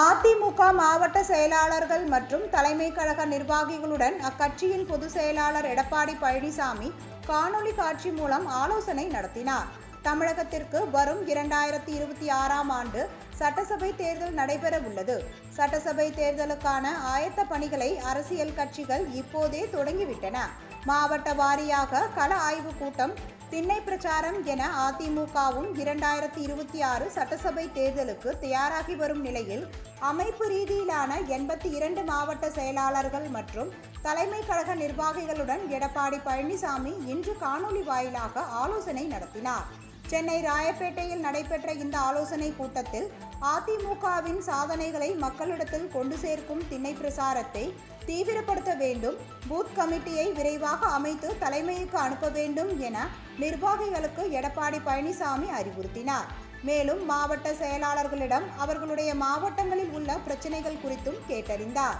அதிமுக மாவட்ட செயலாளர்கள் மற்றும் தலைமை கழக நிர்வாகிகளுடன் அக்கட்சியின் பொதுச் செயலாளர் எடப்பாடி பழனிசாமி காணொலி காட்சி மூலம் ஆலோசனை நடத்தினார். தமிழகத்திற்கு வரும் இரண்டாயிரத்தி இருபத்தி ஆறாம் ஆண்டு சட்டசபை தேர்தல் நடைபெற உள்ளது சட்டசபை தேர்தலுக்கான ஆயத்த பணிகளை அரசியல் கட்சிகள் இப்போதே தொடங்கிவிட்டன. மாவட்ட வாரியாக கள ஆய்வுக் கூட்டம் திண்ணை பிரச்சாரம் என அதிமுகவும் இரண்டாயிரத்தி இருபத்தி ஆறு சட்டசபை தேர்தலுக்கு தயாராகி வரும் நிலையில் அமைப்பு ரீதியிலான எண்பத்தி இரண்டு மாவட்ட செயலாளர்கள் மற்றும் தலைமை கழக நிர்வாகிகளுடன் எடப்பாடி பழனிசாமி இன்று காணொலி வாயிலாக ஆலோசனை நடத்தினார். சென்னை ராயப்பேட்டையில் நடைபெற்ற இந்த ஆலோசனை கூட்டத்தில் அதிமுகவின் சாதனைகளை மக்களிடத்தில் கொண்டு சேர்க்கும் திண்ணை பிரசாரத்தை தீவிரப்படுத்த வேண்டும் பூத் கமிட்டியை விரைவாக அமைத்து தலைமைக்கு அனுப்ப வேண்டும் என நிர்வாகிகளுக்கு எடப்பாடி பழனிசாமி அறிவுறுத்தினார். மேலும் மாவட்ட செயலாளர்களிடம் அவர்களுடைய மாவட்டங்களில் உள்ள பிரச்சனைகள் குறித்தும் கேட்டறிந்தார்.